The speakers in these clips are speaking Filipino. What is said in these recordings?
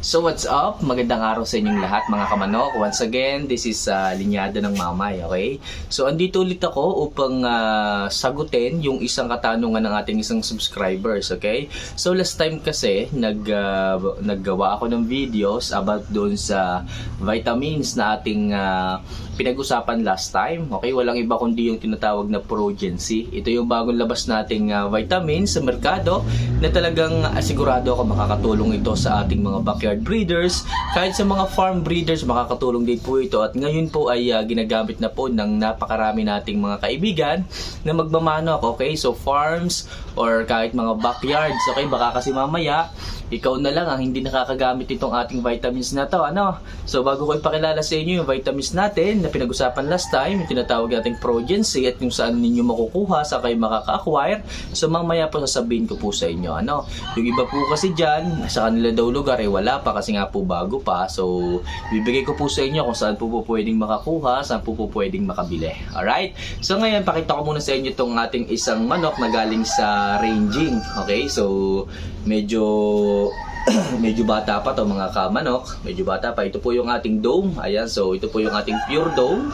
So what's up? Magandang araw sa inyong lahat mga kamanok. Once again, this is uh, Linyada ng Mamay, okay? So andito ulit ako upang uh, sagutin yung isang katanungan ng ating isang subscribers, okay? So last time kasi nag uh, naggawa ako ng videos about doon sa vitamins na ating uh, pinag-usapan last time. Okay, walang iba kundi yung tinatawag na Progency. Ito yung bagong labas nating uh, vitamins sa merkado na talagang asigurado ako makakatulong ito sa ating mga backyard breeders. Kahit sa mga farm breeders, makakatulong din po ito. At ngayon po ay uh, ginagamit na po ng napakarami nating mga kaibigan na magmamanok. Okay, so farms or kahit mga backyards. Okay, baka kasi mamaya ikaw na lang ang hindi nakakagamit itong ating vitamins na to. Ano? So bago ko ipakilala sa inyo yung vitamins natin na pinag-usapan last time, yung tinatawag nating Progency at kung saan ninyo makukuha sa kayo makaka-acquire. So mamaya po sasabihin ko po sa inyo. Ano? Yung iba po kasi dyan, sa kanila daw lugar eh wala pa kasi nga po bago pa. So bibigay ko po sa inyo kung saan po po pwedeng makakuha, saan po po pwedeng makabili. Alright? So ngayon, pakita ko muna sa inyo itong ating isang manok na galing sa ranging. Okay? So medyo medyo bata pa to mga kamanok medyo bata pa ito po yung ating dome ayan so ito po yung ating pure dome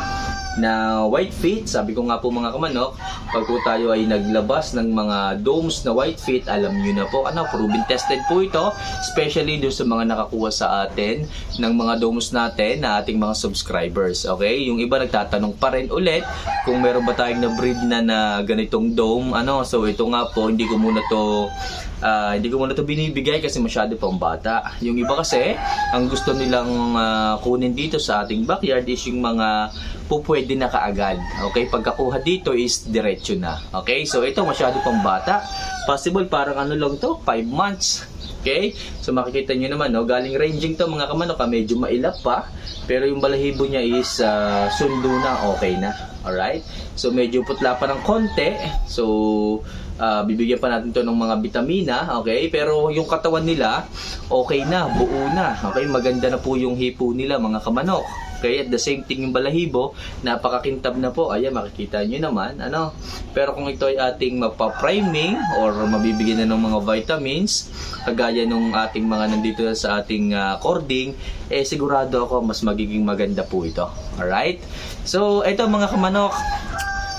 na white feet. Sabi ko nga po mga kamanok pag po tayo ay naglabas ng mga domes na white feet alam nyo na po ano proven tested po ito especially dun sa mga nakakuha sa atin ng mga domes natin na ating mga subscribers okay? Yung iba nagtatanong pa rin ulit kung meron ba tayong na breed na na ganitong dome ano? So ito nga po hindi ko muna to Ah, hindi ko muna ito binibigay kasi masyado pang bata. Yung iba kasi, ang gusto nilang ah, kunin dito sa ating backyard is yung mga pupwede na kaagad. Okay, pagkakuha dito is diretso na. Okay, so ito masyado pang bata. Possible parang ano lang to, 5 months. Okay? So makikita nyo naman, no? galing ranging to mga kamanok, ah, medyo mailap pa. Pero yung balahibo niya is ah, sundo na, okay na. Alright? So medyo putla pa ng konti. So ah, bibigyan pa natin to ng mga vitamina, okay? Pero yung katawan nila, okay na, buo na. Okay? Maganda na po yung hipo nila mga kamanok. Okay, at the same thing yung balahibo, napakakintab na po. Ayan, makikita nyo naman. Ano? Pero kung ito ay ating mapapriming or mabibigyan na ng mga vitamins, kagaya nung ating mga nandito na sa ating ah, cording, eh sigurado ako mas magiging maganda po ito. Alright? So, ito mga kamanok,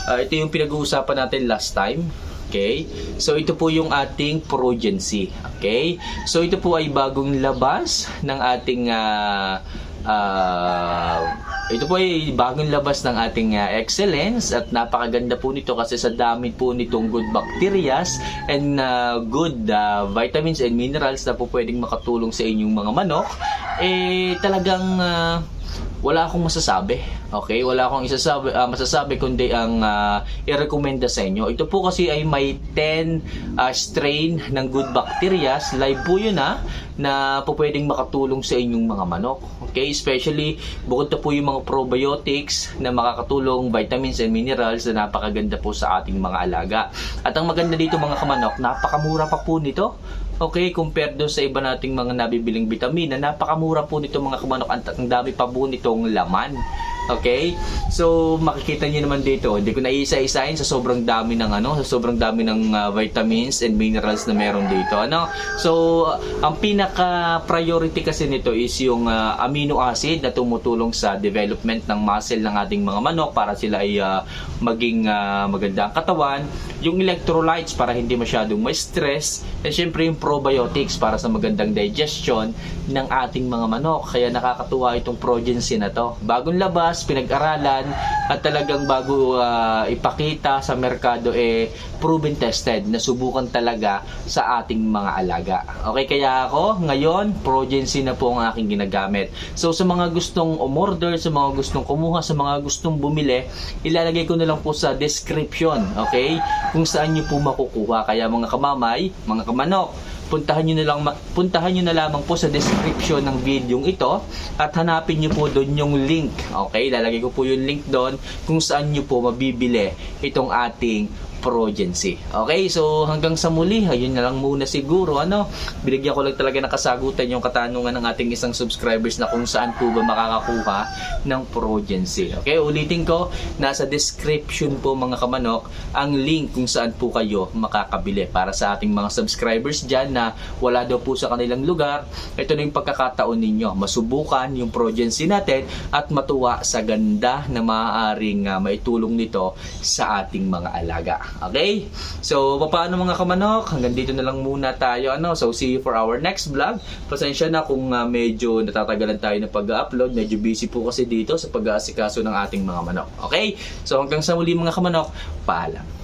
ah, ito yung pinag-uusapan natin last time. Okay? So ito po yung ating Progency. Okay? So ito po ay bagong labas ng ating ah, ah, ito po ay bagong labas ng ating ah, excellence at napakaganda po nito kasi sa dami po nitong good bacterias and ah, good ah, vitamins and minerals na po pwedeng makatulong sa inyong mga manok eh talagang ah, wala akong masasabi. Okay? Wala akong isasabi, ah, masasabi kundi ang uh, i-recommenda sa inyo. Ito po kasi ay may 10 ah, strain ng good bacteria. Live po yun ha, na po pwedeng makatulong sa inyong mga manok. Okay? Especially, bukod na po yung mga probiotics na makakatulong, vitamins and minerals na napakaganda po sa ating mga alaga. At ang maganda dito mga kamanok, napakamura pa po nito. Okay, compared doon sa iba nating mga nabibiling vitamina, napakamura po nito mga kamanok. Ang, ang dami pa po nitong laman. Okay? So, makikita niyo naman dito, hindi ko na isa-isahin sa sobrang dami ng ano, sa sobrang dami ng ah, vitamins and minerals na meron dito. Ano? So, ang pinaka priority kasi nito is yung ah, amino acid na tumutulong sa development ng muscle ng ating mga manok para sila ay ah, maging ah, maganda ang katawan, yung electrolytes para hindi masyadong ma-stress, and syempre yung probiotics para sa magandang digestion ng ating mga manok. Kaya nakakatuwa itong Progency na to. Bagong labas, pinag-aralan, at talagang bago ah, ipakita sa merkado, eh, proven tested, nasubukan talaga sa ating mga alaga. Okay, kaya ako, ngayon, Progency na po ang aking ginagamit. So, sa mga gustong umorder, sa mga gustong kumuha, sa mga gustong bumili, ilalagay ko na lang po sa description, okay? Kung saan nyo po makukuha. Kaya mga kamamay, mga kamanok, puntahan niyo na lang puntahan niyo na lamang po sa description ng video ito at hanapin niyo po doon yung link. Okay, lalagay ko po yung link doon kung saan niyo po mabibili itong ating Progency. Okay, so hanggang sa muli, ayun na lang muna siguro. Ano, binigyan ko lang talaga ng kasagutan yung katanungan ng ating isang subscribers na kung saan po ba makakakuha ng Progency. Okay, ulitin ko, nasa description po mga kamanok ang link kung saan po kayo makakabili para sa ating mga subscribers dyan na wala daw po sa kanilang lugar. Ito na yung pagkakataon ninyo. Masubukan yung Progency natin at matuwa sa ganda na maaaring uh, maitulong nito sa ating mga alaga. Okay? So, paano mga kamanok? Hanggang dito na lang muna tayo. Ano? So, see you for our next vlog. Pasensya na kung uh, medyo natatagalan tayo ng pag-upload. Medyo busy po kasi dito sa pag-aasikaso ng ating mga manok. Okay? So, hanggang sa muli mga kamanok, paalam.